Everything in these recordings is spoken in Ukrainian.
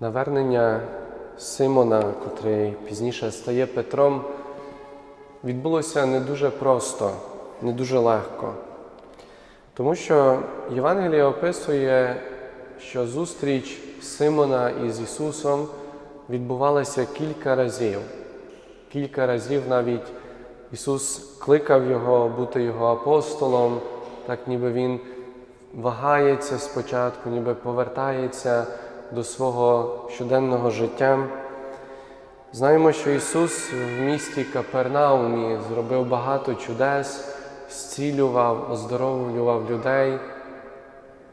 Навернення Симона, котрий пізніше стає Петром, відбулося не дуже просто, не дуже легко. Тому що Євангеліє описує, що зустріч Симона із Ісусом відбувалася кілька разів. Кілька разів навіть Ісус кликав Його бути Його апостолом, так ніби Він вагається спочатку, ніби повертається до свого щоденного життя. Знаємо, що Ісус в місті Капернаумі зробив багато чудес, зцілював, оздоровлював людей.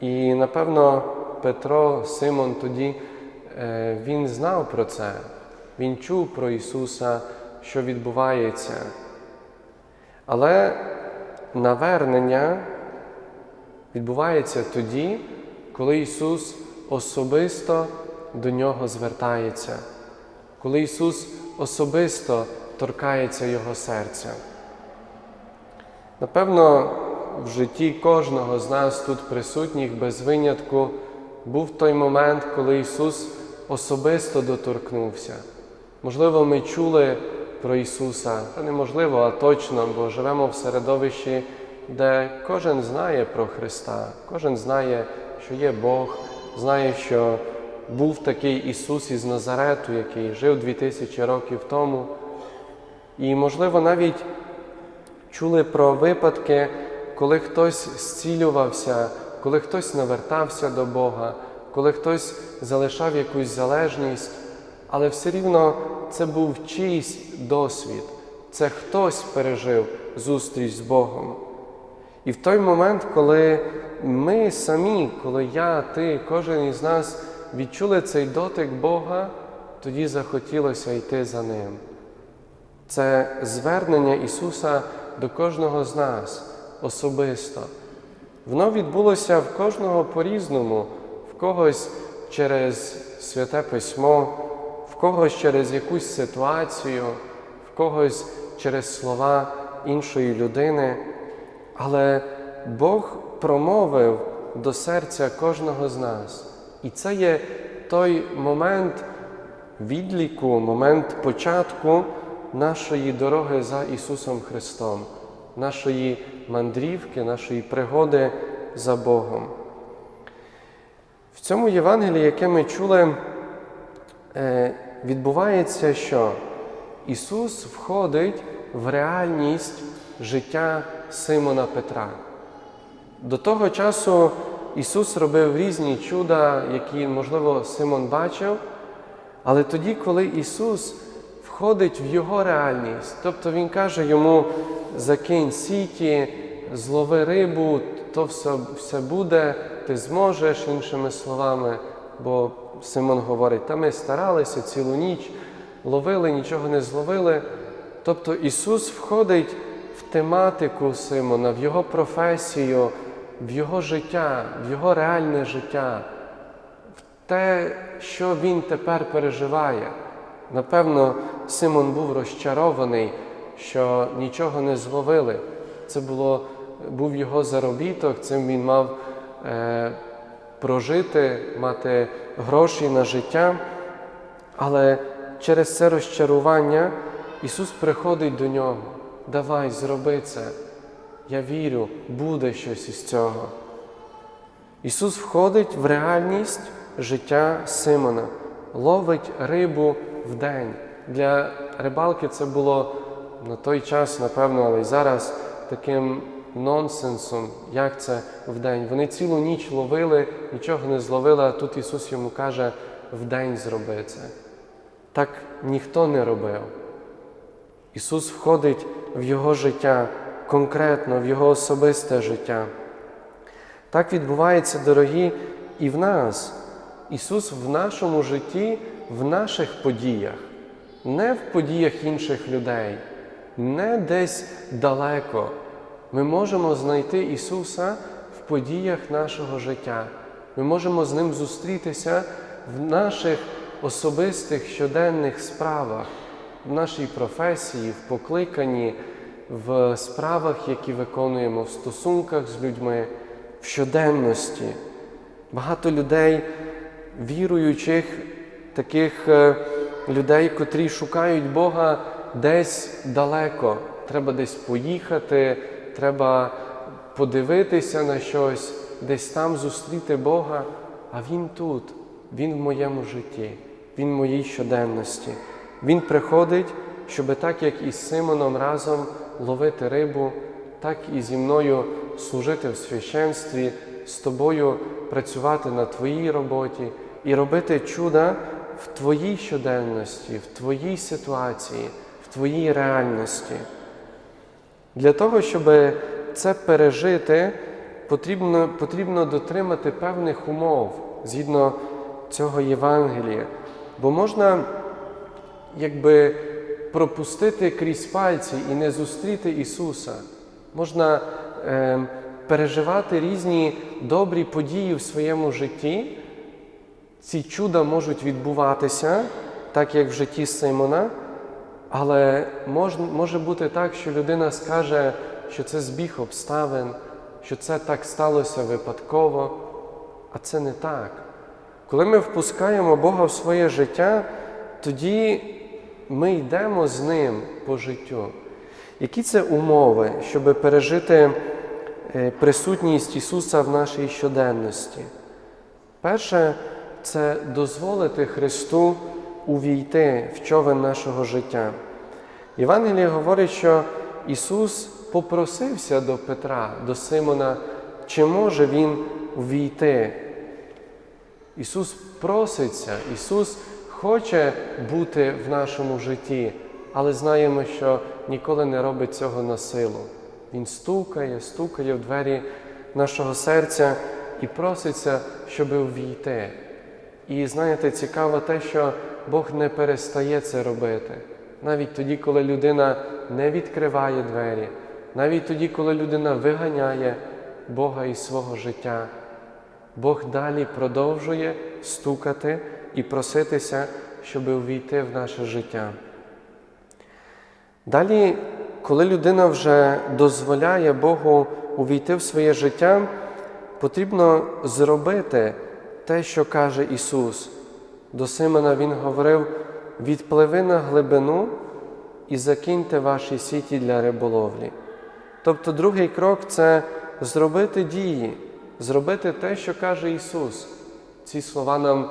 І, напевно, Петро, Симон тоді е, він знав про це, він чув про Ісуса, що відбувається. Але навернення відбувається тоді, коли Ісус особисто до нього звертається, коли Ісус особисто торкається Його серця. Напевно, в житті кожного з нас тут присутніх без винятку був той момент, коли Ісус особисто доторкнувся. Можливо, ми чули про Ісуса, та неможливо, а точно, бо живемо в середовищі, де кожен знає про Христа, кожен знає, що є Бог, знає, що був такий Ісус із Назарету, який жив 2000 років тому. І, можливо, навіть чули про випадки, коли хтось зцілювався, коли хтось навертався до Бога, коли хтось залишав якусь залежність, але все рівно це був чийсь досвід, це хтось пережив зустріч з Богом. І в той момент, коли ми самі, коли я, ти, кожен із нас відчули цей дотик Бога, тоді захотілося йти за Ним. Це звернення Ісуса до кожного з нас особисто. Воно відбулося в кожного по-різному, в когось через святе письмо, в когось через якусь ситуацію, в когось через слова іншої людини. Але Бог промовив до серця кожного з нас. І це є той момент відліку, момент початку нашої дороги за Ісусом Христом, нашої мандрівки, нашої пригоди за Богом. В цьому Євангелії, яке ми чули, е, відбувається, що Ісус входить в реальність життя Симона Петра. До того часу Ісус робив різні чуда, які, можливо, Симон бачив, але тоді, коли Ісус входить в Його реальність, тобто Він каже йому, закинь сіті, злови рибу, то все, все буде, ти зможеш, іншими словами, бо Симон говорить, та ми старалися цілу ніч, ловили, нічого не зловили. Тобто Ісус входить в тематику Симона, в його професію, в його життя, в його реальне життя, в те, що він тепер переживає. Напевно, Симон був розчарований, що нічого не зловили. Це було, був його заробіток, цим він мав е, прожити, мати гроші на життя. Але через це розчарування Ісус приходить до нього. Давай, зроби це. Я вірю, буде щось із цього. Ісус входить в реальність життя Симона, ловить рибу в день. Для рибалки це було на той час, напевно, але й зараз таким нонсенсом, як це в день. Вони цілу ніч ловили, нічого не зловили, а тут Ісус йому каже, в день зроби це. Так ніхто не робив. Ісус входить в Його життя, конкретно в Його особисте життя. Так відбувається, дорогі, і в нас. Ісус в нашому житті, в наших подіях, не в подіях інших людей, не десь далеко. Ми можемо знайти Ісуса в подіях нашого життя. Ми можемо з Ним зустрітися в наших особистих щоденних справах, в нашій професії, в покликанні, в справах, які виконуємо, в стосунках з людьми, в щоденності. Багато людей, віруючих, таких е, людей, котрі шукають Бога десь далеко. Треба десь поїхати, треба подивитися на щось, десь там зустріти Бога, а Він тут, Він в моєму житті, Він в моїй щоденності. Він приходить, щоб так як і з Симоном разом ловити рибу, так і зі мною служити в священстві, з тобою працювати на твоїй роботі і робити чуда в твоїй щоденності, в твоїй ситуації, в твоїй реальності. Для того, щоб це пережити, потрібно, потрібно дотримати певних умов згідно цього Євангелія. Бо можна якби пропустити крізь пальці і не зустріти Ісуса. Можна е, переживати різні добрі події в своєму житті. Ці чуда можуть відбуватися, так як в житті Симона, але мож, може бути так, що людина скаже, що це збіг обставин, що це так сталося випадково, а це не так. Коли ми впускаємо Бога в своє життя, тоді ми йдемо з Ним по життю. Які це умови, щоб пережити е, присутність Ісуса в нашій щоденності? Перше, це дозволити Христу увійти в човен нашого життя. Євангеліє говорить, що Ісус попросився до Петра, до Симона, чи може Він увійти. Ісус проситься, Ісус хоче бути в нашому житті, але знаємо, що ніколи не робить цього на силу. Він стукає, стукає в двері нашого серця і проситься, щоб увійти. І знаєте, цікаво те, що Бог не перестає це робити. Навіть тоді, коли людина не відкриває двері, навіть тоді, коли людина виганяє Бога із свого життя, Бог далі продовжує стукати і проситися, щоб увійти в наше життя. Далі, коли людина вже дозволяє Богу увійти в своє життя, потрібно зробити те, що каже Ісус. До Симона Він говорив: відпливи на глибину і закиньте ваші сіті для риболовлі. Тобто, другий крок це зробити дії, зробити те, що каже Ісус. Ці слова нам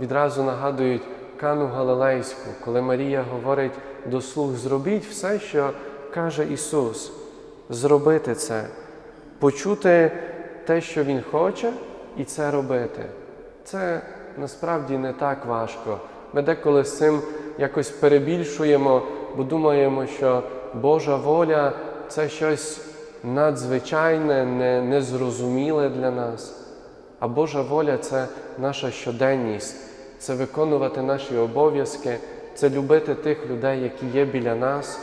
відразу нагадують Кану Галилейську, коли Марія говорить до слуг, зробіть все, що каже Ісус, зробити це, почути те, що Він хоче, і це робити. Це насправді не так важко. Ми деколи з цим якось перебільшуємо, бо думаємо, що Божа воля це щось надзвичайне, не, незрозуміле для нас. А Божа воля це наша щоденність, це виконувати наші обов'язки, це любити тих людей, які є біля нас,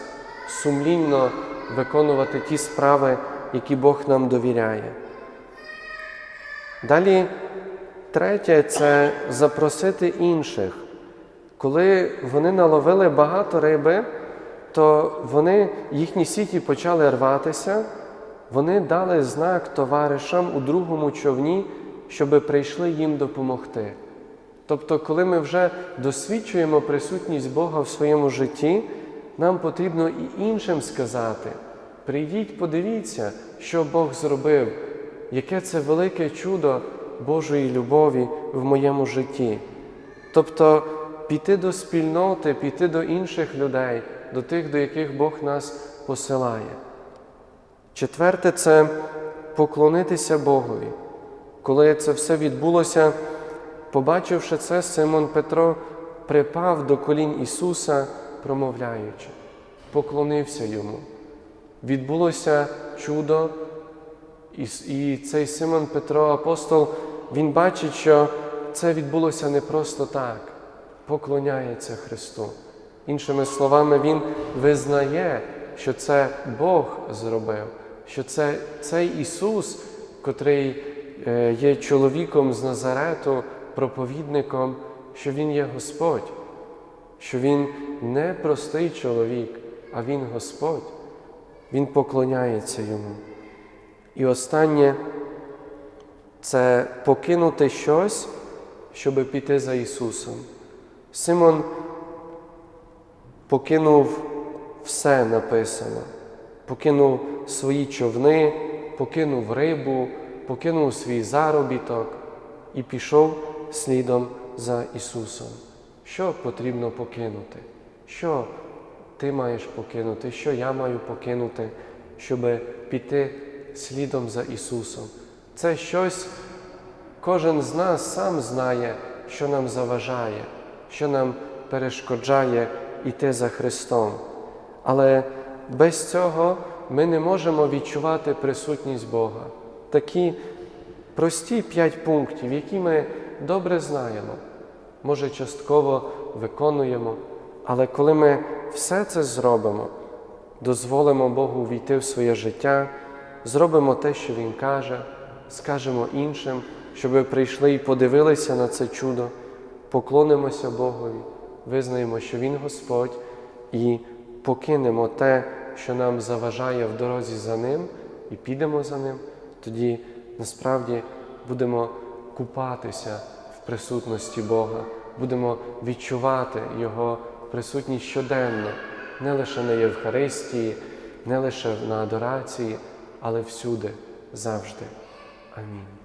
сумлінно виконувати ті справи, які Бог нам довіряє. Далі, третє це запросити інших. Коли вони наловили багато риби, то вони, їхні сіті почали рватися, вони дали знак товаришам у другому човні, щоб прийшли їм допомогти. Тобто, коли ми вже досвідчуємо присутність Бога в своєму житті, нам потрібно і іншим сказати: прийдіть, подивіться, що Бог зробив, яке це велике чудо Божої любові в моєму житті. Тобто піти до спільноти, піти до інших людей, до тих, до яких Бог нас посилає. Четверте це поклонитися Богові. Коли це все відбулося, побачивши це, Симон Петро припав до колін Ісуса, промовляючи, поклонився йому. Відбулося чудо, і цей Симон Петро, апостол, він бачить, що це відбулося не просто так, поклоняється Христу. Іншими словами, Він визнає, що це Бог зробив, що це цей Ісус, котрий є чоловіком з Назарету, проповідником, що Він є Господь, що Він не простий чоловік, а Він Господь. Він поклоняється йому. І останнє це покинути щось, щоб піти за Ісусом. Симон покинув все написано, покинув свої човни, покинув рибу, покинув свій заробіток і пішов слідом за Ісусом. Що потрібно покинути? Що ти маєш покинути? Що я маю покинути, щоб піти слідом за Ісусом? Це щось, кожен з нас сам знає, що нам заважає, що нам перешкоджає йти за Христом. Але без цього ми не можемо відчувати присутність Бога. Такі прості п'ять пунктів, які ми добре знаємо, може, частково виконуємо, але коли ми все це зробимо, дозволимо Богу війти в своє життя, зробимо те, що Він каже, скажемо іншим, щоб прийшли і подивилися на це чудо, поклонимося Богові, визнаємо, що Він Господь, і покинемо те, що нам заважає в дорозі за Ним, і підемо за Ним, тоді насправді будемо купатися в присутності Бога, будемо відчувати Його присутність щоденно, не лише на Євхаристії, не лише на адорації, але всюди, завжди. Амінь.